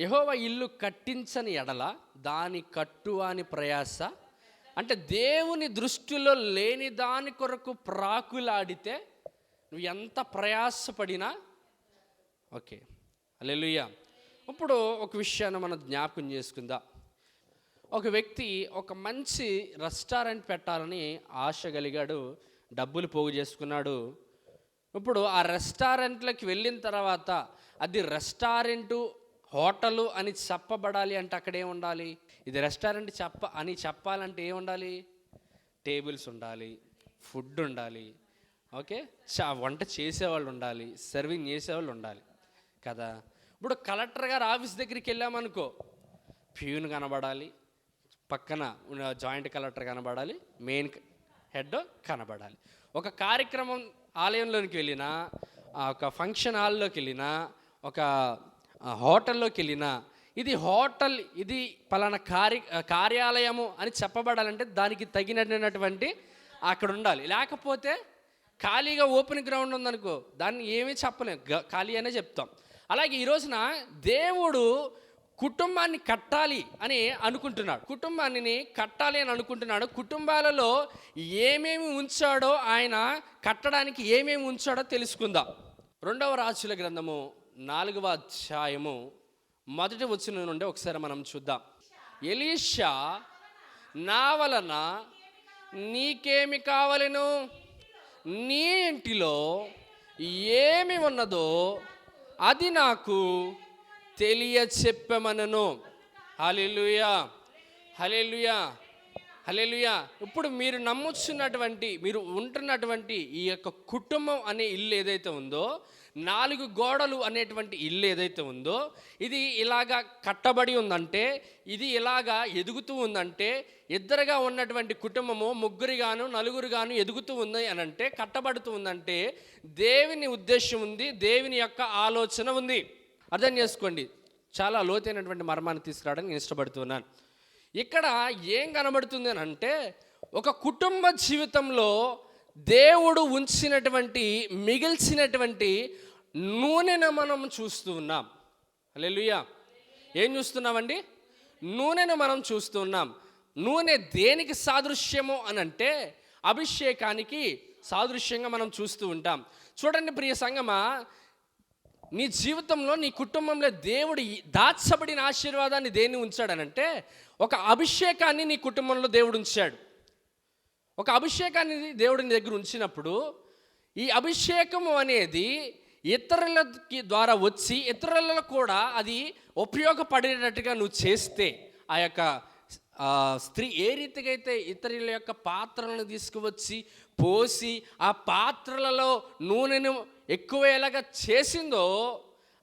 యహోవ ఇల్లు కట్టించని ఎడల దాని కట్టువాని అని ప్రయాస. అంటే దేవుని దృష్టిలో లేని దాని కొరకు ప్రాకులాడితే నువ్వు ఎంత ప్రయాసపడినా ఓకే. అల్లెలుయ్య ఇప్పుడు ఒక విషయాన్ని మనం జ్ఞాపకం చేసుకుందాం. ఒక వ్యక్తి ఒక మంచి రెస్టారెంట్ పెట్టాలని ఆశ కలిగాడు డబ్బులు పోగు చేసుకున్నాడు. ఇప్పుడు ఆ రెస్టారెంట్లోకి వెళ్ళిన తర్వాత అది రెస్టారెంటు హోటలు అని చెప్పబడాలి అంటే అక్కడ ఉండాలి? ఇది రెస్టారెంట్ చెప్ప అని చెప్పాలంటే ఏం ఉండాలి? టేబుల్స్ ఉండాలి ఫుడ్ ఉండాలి ఓకే? చా వంట చేసేవాళ్ళు ఉండాలి సర్వింగ్ చేసేవాళ్ళు ఉండాలి కదా? ఇప్పుడు కలెక్టర్ గారు ఆఫీస్ దగ్గరికి వెళ్ళామనుకో ప్యూన్ కనబడాలి పక్కన జాయింట్ కలెక్టర్ కనబడాలి మెయిన్ హెడ్ కనబడాలి. ఒక కార్యక్రమం ఆలయంలోనికి వెళ్ళినా ఆ ఒక ఫంక్షన్ హాల్లోకి వెళ్ళినా ఒక హోటల్లోకి వెళ్ళినా ఇది హోటల్ ఇది పలానా కార్య కార్యాలయము అని చెప్పబడాలంటే దానికి తగినటువంటి అక్కడ ఉండాలి లేకపోతే ఖాళీగా ఓపెన్ గ్రౌండ్ ఉందనుకో దాన్ని ఏమీ చెప్పలేం. ఖాళీ అనే చెప్తాం. అలాగే ఈ రోజున దేవుడు కుటుంబాన్ని కట్టాలి అని అనుకుంటున్నాడు. కుటుంబాన్ని కట్టాలి అని అనుకుంటున్నాడు. కుటుంబాలలో ఏమేమి ఉంచాడో ఆయన కట్టడానికి ఏమేమి ఉంచాడో తెలుసుకుందాం. రెండవ రాజుల గ్రంథము నాలుగవ అధ్యాయము మొదటి వచ్చిన నుండి ఒకసారి మనం చూద్దాం. ఎలీషా నా వలన నీకేమి కావలను? నీ ఇంటిలో ఏమి ఉన్నదో అది నాకు తెలియ చెప్పమనను హలిలుయా హలిలుయా హలేలుయా ఇప్పుడు మీరు నమ్ముచున్నటువంటి మీరు ఉంటున్నటువంటి ఈ యొక్క కుటుంబం అనే ఇల్లు ఏదైతే ఉందో నాలుగు గోడలు అనేటువంటి ఇల్లు ఏదైతే ఉందో ఇది ఇలాగా కట్టబడి ఉందంటే ఇది ఇలాగా ఎదుగుతూ ఉందంటే ఇద్దరుగా ఉన్నటువంటి కుటుంబము ముగ్గురుగాను నలుగురుగాను ఎదుగుతూ ఉంది అని అంటే కట్టబడుతూ ఉందంటే దేవుని ఉద్దేశం ఉంది దేవుని యొక్క ఆలోచన ఉంది. అర్థం చేసుకోండి. చాలా లోతైనటువంటి మర్మాన్ని తీసుకురావడానికి నేను ఇష్టపడుతున్నాను. ఇక్కడ ఏం కనబడుతుంది అని అంటే ఒక కుటుంబ జీవితంలో దేవుడు ఉంచినటువంటి మిగిల్చినటువంటి నూనెను మనం చూస్తూ ఉన్నాం. అలెలుయ్యా ఏం చూస్తున్నామండి? నూనెను మనం చూస్తూ ఉన్నాం. నూనె దేనికి సాదృశ్యము అని అంటే అభిషేకానికి సాదృశ్యంగా మనం చూస్తూ ఉంటాం. చూడండి ప్రియ సంగమా నీ జీవితంలో నీ కుటుంబంలో దేవుడు దాచబడిన ఆశీర్వాదాన్ని దేన్ని ఉంచాడనంటే ఒక అభిషేకాన్ని నీ కుటుంబంలో దేవుడు ఉంచాడు. ఒక అభిషేకాన్ని దేవుడి దగ్గర ఉంచినప్పుడు ఈ అభిషేకము అనేది ఇతరులకి ద్వారా వచ్చి ఇతరులలో కూడా అది ఉపయోగపడేటట్టుగా నువ్వు చేస్తే ఆ యొక్క స్త్రీ ఏ రీతిగా అయితే ఇతరుల యొక్క పాత్రలను తీసుకువచ్చి పోసి ఆ పాత్రలలో నూనెను ఎక్కువ ఎలాగా చేసిందో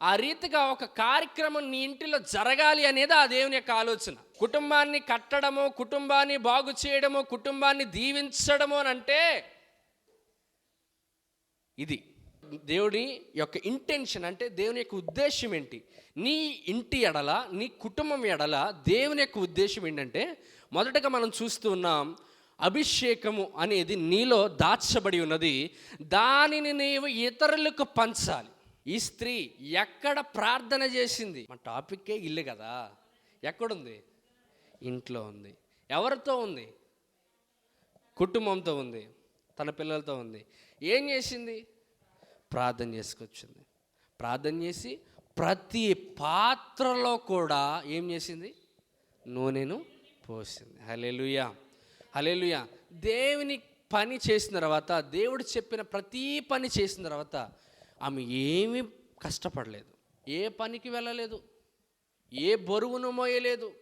ఆ రీతిగా ఒక కార్యక్రమం నీ ఇంటిలో జరగాలి అనేది ఆ దేవుని యొక్క ఆలోచన. కుటుంబాన్ని కట్టడము కుటుంబాన్ని బాగు చేయడము కుటుంబాన్ని దీవించడము అని అంటే ఇది. దేవుని యొక్క ఇంటెన్షన్ అంటే దేవుని యొక్క ఉద్దేశం ఏంటి? నీ ఇంటి ఎడల నీ కుటుంబం ఎడల దేవుని యొక్క ఉద్దేశం ఏంటంటే మొదటగా మనం చూస్తూ ఉన్నాం అభిషేకము అనేది నీలో దాచబడి ఉన్నది. దానిని నీవు ఇతరులకు పంచాలి. ఈ స్త్రీ ఎక్కడ ప్రార్థన చేసింది? మన టాపిక్కే ఇల్లు కదా. ఎక్కడుంది? ఇంట్లో ఉంది. ఎవరితో ఉంది? కుటుంబంతో ఉంది. తన పిల్లలతో ఉంది. ఏం చేసింది? ప్రార్థన చేసుకొచ్చింది. ప్రార్థన చేసి ప్రతి పాత్రలో కూడా ఏం చేసింది? నూనెను పోసింది. హలెలుయా హలేలుయ దేవుని పని చేసిన తర్వాత దేవుడు చెప్పిన ప్రతి పని చేసిన తర్వాత ఆమె ఏమీ కష్టపడలేదు. ఏ పనికి వెళ్ళలేదు. ఏ బరువును మోయలేదు.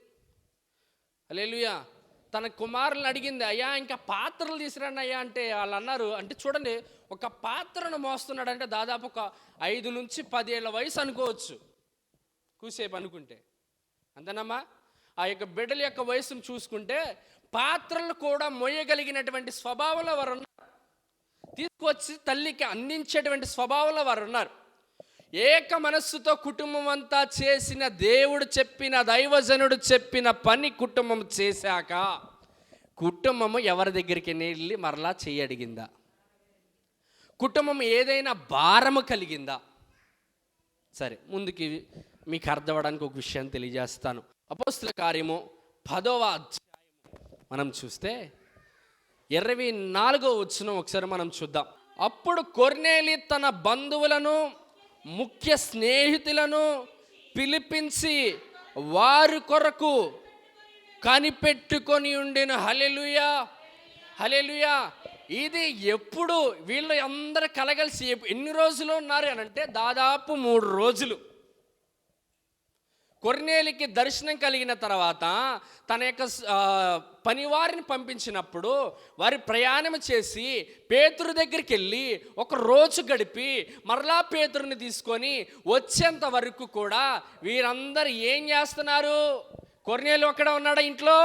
అలేలుయా తన కుమారులను అడిగింది అయ్యా ఇంకా పాత్రలు తీసుకురండి అయ్యా అంటే వాళ్ళు అన్నారు. అంటే చూడండి ఒక పాత్రను మోస్తున్నాడంటే దాదాపు ఒక ఐదు నుంచి పదేళ్ళ వయసు అనుకోవచ్చు. కూసేపు అనుకుంటే. అంతేనమ్మా? ఆ యొక్క బిడ్డల యొక్క వయసును చూసుకుంటే పాత్రలు కూడా మోయగలిగినటువంటి స్వభావంలో వారు ఉన్నారు. తీసుకొచ్చి తల్లికి అందించేటువంటి స్వభావంలో వారు ఉన్నారు. ఏక మనస్సుతో కుటుంబం అంతా చేసిన దేవుడు చెప్పిన దైవజనుడు చెప్పిన పని కుటుంబం చేశాక కుటుంబము ఎవరి దగ్గరికి వెళ్ళి మరలా చేయడిగిందా అడిగిందా? కుటుంబం ఏదైనా భారము కలిగిందా? సరే ముందుకి మీకు అర్థమవడానికి ఒక విషయం తెలియజేస్తాను. అపోస్తుల కార్యము పదవ అధ్యాయం మనం చూస్తే ఇరవై నాలుగో వచ్చిన ఒకసారి మనం చూద్దాం. అప్పుడు కొర్నేలి తన బంధువులను ముఖ్య స్నేహితులను పిలిపించి వారి కొరకు కనిపెట్టుకొని ఉండిన హలెలుయా హలెలుయా ఇది ఎప్పుడు వీళ్ళు అందరు కలగలిసి ఎన్ని రోజులు ఉన్నారు అని అంటే దాదాపు మూడు రోజులు. కొర్నేలికి దర్శనం కలిగిన తర్వాత తన యొక్క పనివారిని పంపించినప్పుడు వారి ప్రయాణం చేసి పేతురు దగ్గరికి వెళ్ళి ఒక రోజు గడిపి మరలా పేతురుని తీసుకొని వచ్చేంత వరకు కూడా వీరందరూ ఏం చేస్తున్నారు? కొర్నేలు ఒక్కడ ఉన్నాడా ఇంట్లో?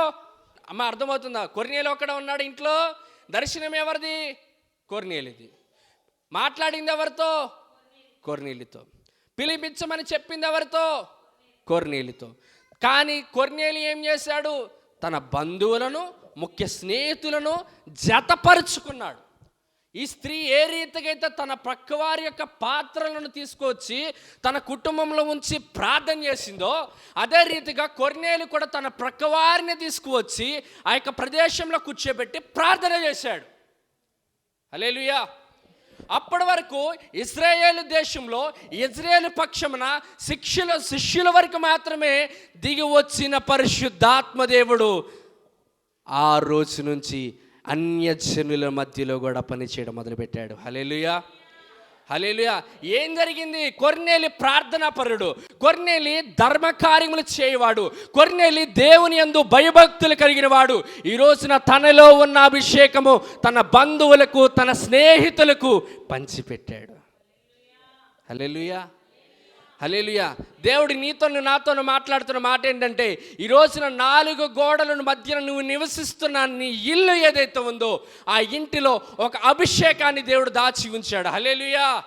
అమ్మ అర్థమవుతుందా? కొర్నేలు ఒక్కడ ఉన్నాడా ఇంట్లో? దర్శనం ఎవరిది? కొర్నేలిది. మాట్లాడింది ఎవరితో? కొర్నేలితో. పిలిపించమని చెప్పింది ఎవరితో? కొర్నేలితో. కానీ కొర్నేలి ఏం చేశాడు? తన బంధువులను ముఖ్య స్నేహితులను జతపరుచుకున్నాడు. ఈ స్త్రీ ఏ రీతికైతే తన ప్రక్కవారి యొక్క పాత్రలను తీసుకొచ్చి తన కుటుంబంలో ఉంచి ప్రార్థన చేసిందో అదే రీతిగా కొర్నేలు కూడా తన ప్రక్కవారిని తీసుకువచ్చి ఆ యొక్క ప్రదేశంలో కూర్చోబెట్టి ప్రార్థన చేశాడు. అలేలుయా అప్పటి వరకు ఇజ్రాయేల్ దేశంలో ఇజ్రాయేల్ పక్షమున శిక్షల శిష్యుల వరకు మాత్రమే దిగి వచ్చిన పరిశుద్ధాత్మ దేవుడు. ఆ రోజు నుంచి అన్యజనుల మధ్యలో కూడా పనిచేయడం మొదలుపెట్టాడు. హలేలుయా హలేలుయా ఏం జరిగింది? కొర్నేలి ప్రార్థనా పరుడు. కొర్నేలి ధర్మకార్యములు చేయవాడు. కొర్నేలి దేవుని యందు భయభక్తులు కలిగిన వాడు ఈ రోజున తనలో ఉన్న అభిషేకము తన బంధువులకు తన స్నేహితులకు పంచిపెట్టాడు. హలేలుయా హలేలుయా దేవుడు నీతోను నాతోను మాట్లాడుతున్న మాట ఏంటంటే ఈ రోజున నాలుగు గోడలను మధ్యన నువ్వు నివసిస్తున్న నీ ఇల్లు ఏదైతే ఉందో ఆ ఇంటిలో ఒక అభిషేకాన్ని దేవుడు దాచి ఉంచాడు. హలేలుయా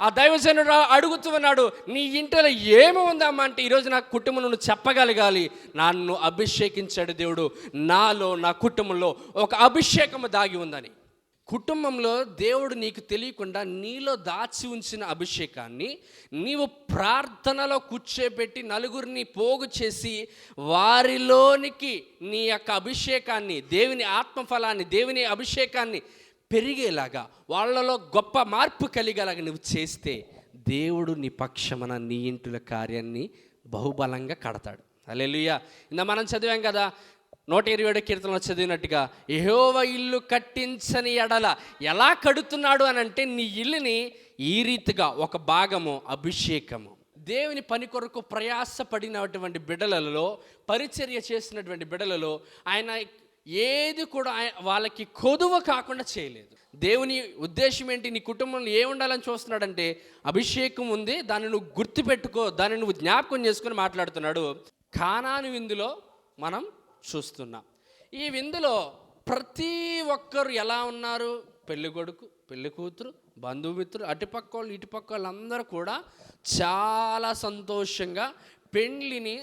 ఆ దైవజనుడు అడుగుతూ ఉన్నాడు నీ ఇంటిలో ఏమి ఉందమ్మా? అంటే ఈరోజు నా కుటుంబం నువ్వు చెప్పగలగాలి. నన్ను అభిషేకించాడు దేవుడు. నాలో నా కుటుంబంలో ఒక అభిషేకము దాగి ఉందని. కుటుంబంలో దేవుడు నీకు తెలియకుండా నీలో దాచి ఉంచిన అభిషేకాన్ని నీవు ప్రార్థనలో కూర్చోబెట్టి నలుగురిని పోగు చేసి వారిలోనికి నీ యొక్క అభిషేకాన్ని దేవుని ఆత్మఫలాన్ని దేవుని అభిషేకాన్ని పెరిగేలాగా వాళ్ళలో గొప్ప మార్పు కలిగేలాగా నువ్వు చేస్తే దేవుడు నీ పక్షమన నీ ఇంటిల కార్యాన్ని బహుబలంగా కడతాడు. అలెలుయ్య ఇందా మనం చదివాం కదా నూట ఇరవై ఏడు కీర్తనలో చదివినట్టుగా యెహోవా ఇల్లు కట్టించని ఎడల ఎలా కడుతున్నాడు అని అంటే నీ ఇల్లుని ఈ రీతిగా ఒక భాగము అభిషేకము. దేవుని పని కొరకు ప్రయాసపడినటువంటి బిడలలో పరిచర్య చేసినటువంటి బిడలలో ఆయన ఏది కూడా వాళ్ళకి కొదువ కాకుండా చేయలేదు. దేవుని ఉద్దేశం ఏంటి? నీ కుటుంబంలో ఏ ఉండాలని చూస్తున్నాడంటే అభిషేకం ఉంది దాన్ని నువ్వు గుర్తుపెట్టుకో దాన్ని నువ్వు జ్ఞాపకం చేసుకుని మాట్లాడుతున్నాడు. కానాను విందులో మనం చూస్తున్నాం. ఈ విందులో ప్రతి ఒక్కరు ఎలా ఉన్నారు? పెళ్ళి కొడుకు పెళ్ళి కూతురు బంధుమిత్రులు అటుపక్క వాళ్ళు ఇటుపక్క వాళ్ళందరూ కూడా చాలా సంతోషంగా పెండ్లిని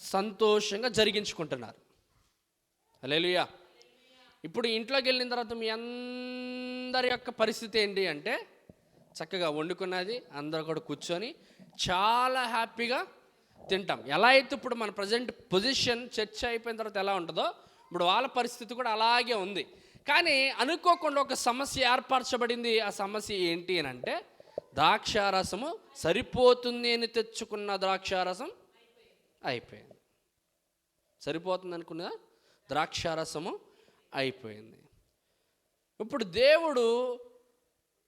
సంతోషంగా జరిగించుకుంటున్నారు. అలేలుయా ఇప్పుడు ఇంట్లోకి వెళ్ళిన తర్వాత మీ అందరి యొక్క పరిస్థితి ఏంటి అంటే చక్కగా వండుకున్నది అందరూ కూడా కూర్చొని చాలా హ్యాపీగా తింటాం. ఎలా అయితే ఇప్పుడు మన ప్రజెంట్ పొజిషన్ చర్చ అయిపోయిన తర్వాత ఎలా ఉంటుందో ఇప్పుడు వాళ్ళ పరిస్థితి కూడా అలాగే ఉంది. కానీ అనుకోకుండా ఒక సమస్య ఏర్పరచబడింది. ఆ సమస్య ఏంటి అని అంటే ద్రాక్షారసము సరిపోతుంది అని తెచ్చుకున్న ద్రాక్షారసం అయిపోయింది. సరిపోతుంది అనుకున్న ద్రాక్షారసము అయిపోయింది. ఇప్పుడు దేవుడు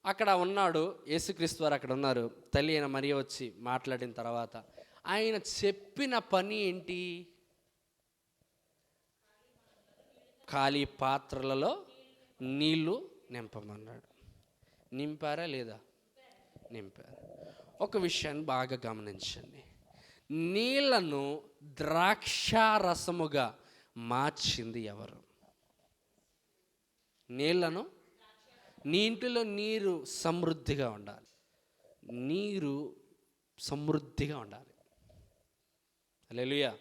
అక్కడ ఉన్నాడు. యేసుక్రీస్తు వారు అక్కడ ఉన్నారు. తల్లి అయిన మరియ వచ్చి మాట్లాడిన తర్వాత ఆయన చెప్పిన పని ఏంటి? ఖాళీ పాత్రలలో నీళ్ళు నింపమన్నాడు. నింపారా లేదా? నింపారు. ఒక విషయాన్ని బాగా గమనించండి. నీళ్ళను ద్రాక్షారసముగా మార్చింది ఎవరు? నీళ్ళను నీ ఇంటిలో నీరు సమృద్ధిగా ఉండాలి. నీరు సమృద్ధిగా ఉండాలి. అలెలుయా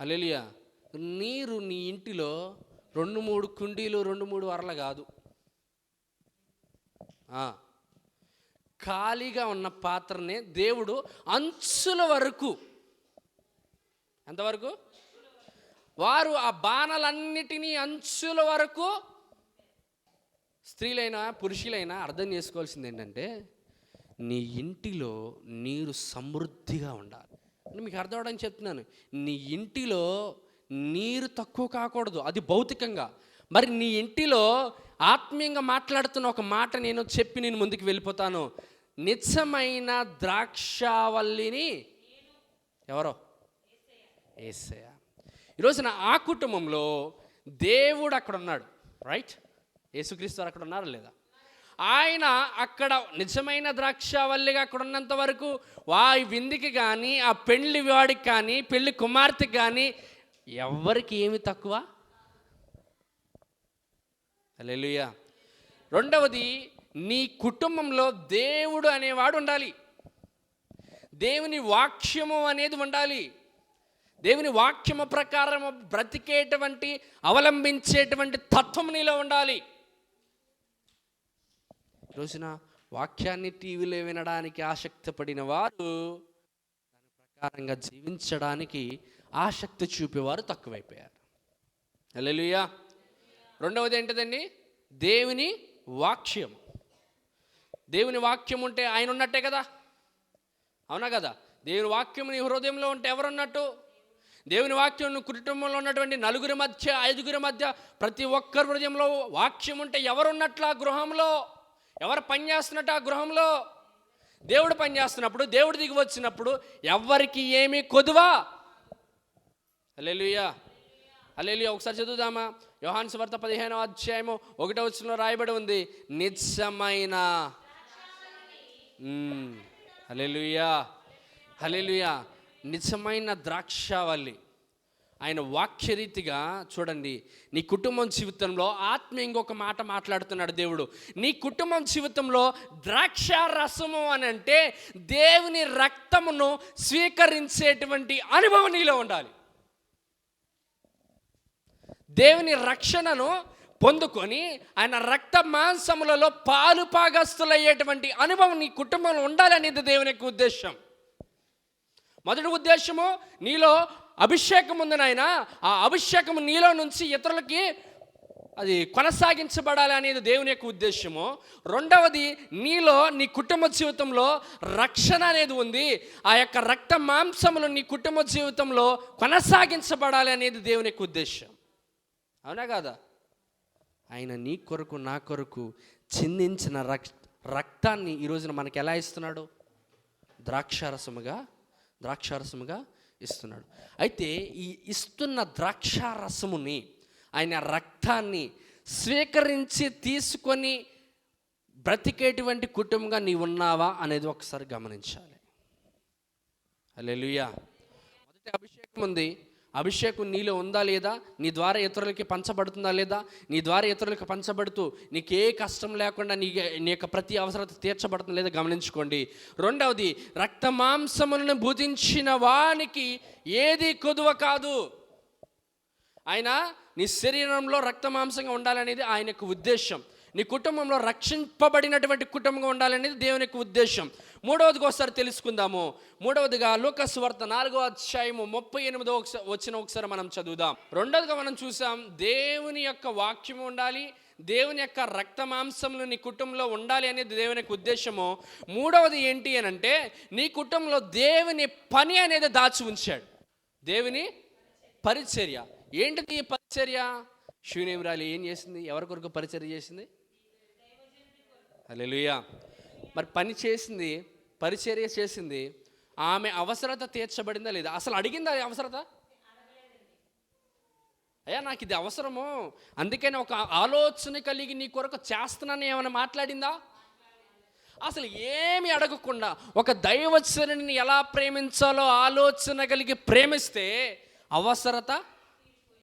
అలెలుయా నీరు నీ ఇంటిలో రెండు మూడు కుండీలు రెండు మూడు వరల కాదు. ఖాళీగా ఉన్న పాత్రని దేవుడు అంచుల వరకు. ఎంతవరకు? వారు ఆ బాణలన్నిటినీ అంచుల వరకు స్త్రీలైనా పురుషులైనా అర్థం చేసుకోవాల్సింది ఏంటంటే నీ ఇంటిలో నీరు సమృద్ధిగా ఉండాలి. మీకు అర్థం అవడానికి చెప్తున్నాను. నీ ఇంటిలో నీరు తక్కువ కాకూడదు అది భౌతికంగా. మరి నీ ఇంటిలో ఆత్మీయంగా మాట్లాడుతున్న ఒక మాట నేను చెప్పి నేను ముందుకు వెళ్ళిపోతాను. నిజమైన ద్రాక్షావల్లిని ఎవరో? ఏసయ ఈరోజున ఆ కుటుంబంలో దేవుడు అక్కడ ఉన్నాడు రైట్ యేసుక్రీస్తు అక్కడ ఉన్నారా లేదా? ఆయన అక్కడ నిజమైన ద్రాక్షవల్లిగా అక్కడ ఉన్నంత వరకు ఆ విందికి కానీ ఆ పెళ్ళి వాడికి కానీ పెళ్ళి కుమార్తెకి కానీ ఎవరికి ఏమి తక్కువ? అలెలుయా రెండవది నీ కుటుంబంలో దేవుడు అనేవాడు ఉండాలి. దేవుని వాక్యము అనేది ఉండాలి. దేవుని వాక్యము ప్రకారం బ్రతికేటువంటి అవలంబించేటువంటి తత్వం నీలో ఉండాలి. రోజున వాక్యాన్ని టీవీలో వినడానికి ఆసక్తి పడిన వారు దాని ప్రకారంగా జీవించడానికి ఆసక్తి చూపేవారు తక్కువైపోయారు. హల్లెలూయా. రెండవది ఏంటిదండి? దేవుని వాక్యం. దేవుని వాక్యం ఉంటే ఆయన ఉన్నట్టే కదా? అవునా కదా? దేవుని వాక్యం నీ హృదయంలో ఉంటే ఎవరున్నట్టు? దేవుని వాక్యం నువ్వు కుటుంబంలో ఉన్నటువంటి నలుగురి మధ్య ఐదుగురి మధ్య ప్రతి ఒక్కరి హృదయంలో వాక్యం ఉంటే ఎవరున్నట్లు ఆ గృహంలో? ఎవరు పనిచేస్తున్నట్టు ఆ గృహంలో? దేవుడు పనిచేస్తున్నప్పుడు దేవుడు దిగి వచ్చినప్పుడు ఎవరికి ఏమీ కొదువా? అల్లెలుయ్యా అల్లెలుయ్యా ఒకసారి చదువుదామా? యోహాన్ సువార్త పదిహేనో అధ్యాయము ఒకటో వచ్చిన రాయబడి ఉంది. నిజమైన హలెలుయా హలెలుయా నిజమైన ద్రాక్షావల్లి. ఆయన వాక్యరీతిగా చూడండి నీ కుటుంబం జీవితంలో ఆత్మ ఇంకొక మాట మాట్లాడుతున్నాడు దేవుడు. నీ కుటుంబం జీవితంలో ద్రాక్ష రసము అని అంటే దేవుని రక్తమును స్వీకరించేటువంటి అనుభవం నీలో ఉండాలి. దేవుని రక్షణను పొందుకొని ఆయన రక్త మాంసములలో పాలు పాగస్తులయ్యేటువంటి అనుభవం నీ కుటుంబంలో ఉండాలనేది దేవుని యొక్క ఉద్దేశం. మొదటి ఉద్దేశము నీలో అభిషేకం ఉంది నాయన ఆ అభిషేకం నీలో నుంచి ఇతరులకి అది కొనసాగించబడాలి అనేది దేవుని యొక్క ఉద్దేశము. రెండవది నీలో నీ కుటుంబ జీవితంలో రక్షణ అనేది ఉంది. ఆ యొక్క రక్త మాంసములు నీ కుటుంబ జీవితంలో కొనసాగించబడాలి అనేది దేవుని యొక్క ఉద్దేశం. అవునా కాదా? ఆయన నీ కొరకు నా కొరకు చిందించిన రక్ రక్తాన్ని ఈ రోజున మనకి ఎలా ఇస్తున్నాడు? ద్రాక్షారసముగా ద్రాక్షారసముగా ఇస్తున్నాడు. అయితే ఈ ఇస్తున్న ద్రాక్ష రసముని ఆయన రక్తాన్ని స్వీకరించి తీసుకొని బ్రతికేటువంటి కుటుంబంగా నీవు ఉన్నావా అనేది ఒకసారి గమనించాలి. అలెలుయా మొదటి అభిషేకం ఉంది. అభిషేకం నీలో ఉందా లేదా? నీ ద్వారా ఇతరులకి పంచబడుతుందా లేదా? నీ ద్వారా ఇతరులకు పంచబడుతూ నీకు ఏ కష్టం లేకుండా నీ నీ యొక్క ప్రతి అవసరత తీర్చబడుతుంది లేదా గమనించుకోండి. రెండవది రక్త మాంసములను భుజించిన వానికి ఏది కొదువ కాదు. ఆయన నీ శరీరంలో రక్త మాంసంగా ఉండాలనేది ఆయన యొక్క ఉద్దేశం నీ కుటుంబంలో రక్షింపబడినటువంటి కుటుంబంగా ఉండాలనేది దేవుని యొక్క ఉద్దేశం. మూడవదిగా ఒకసారి తెలుసుకుందాము. మూడవదిగా లూకస్ వార్త నాలుగో అధ్యాయము ముప్పై ఎనిమిదో ఒకసారి వచ్చిన ఒకసారి మనం చదువుదాం. రెండవదిగా మనం చూసాం దేవుని యొక్క వాక్యం ఉండాలి దేవుని యొక్క రక్త మాంసములు నీ కుటుంబంలో ఉండాలి అనేది దేవుని యొక్క ఉద్దేశము. మూడవది ఏంటి అని అంటే నీ కుటుంబంలో దేవుని పని అనేది దాచి ఉంచాడు. దేవుని పరిచర్య. ఏంటిది ఈ పరిచర్య? శూన్యమురాలు ఏం చేసింది? ఎవరి కొరకు పరిచర్య చేసింది? అలెలుయా మరి పని చేసింది పరిచర్య చేసింది ఆమె అవసరత తీర్చబడిందా లేదా? అసలు అడిగిందా అవసరత? అయ్యా నాకు ఇది అవసరము. అందుకని ఒక ఆలోచన కలిగి నీ కొరకు చేస్తున్నాను ఏమైనా మాట్లాడిందా? అసలు ఏమి అడగకుండా ఒక దైవచరుని ఎలా ప్రేమించాలో ఆలోచన కలిగి ప్రేమిస్తే అవసరత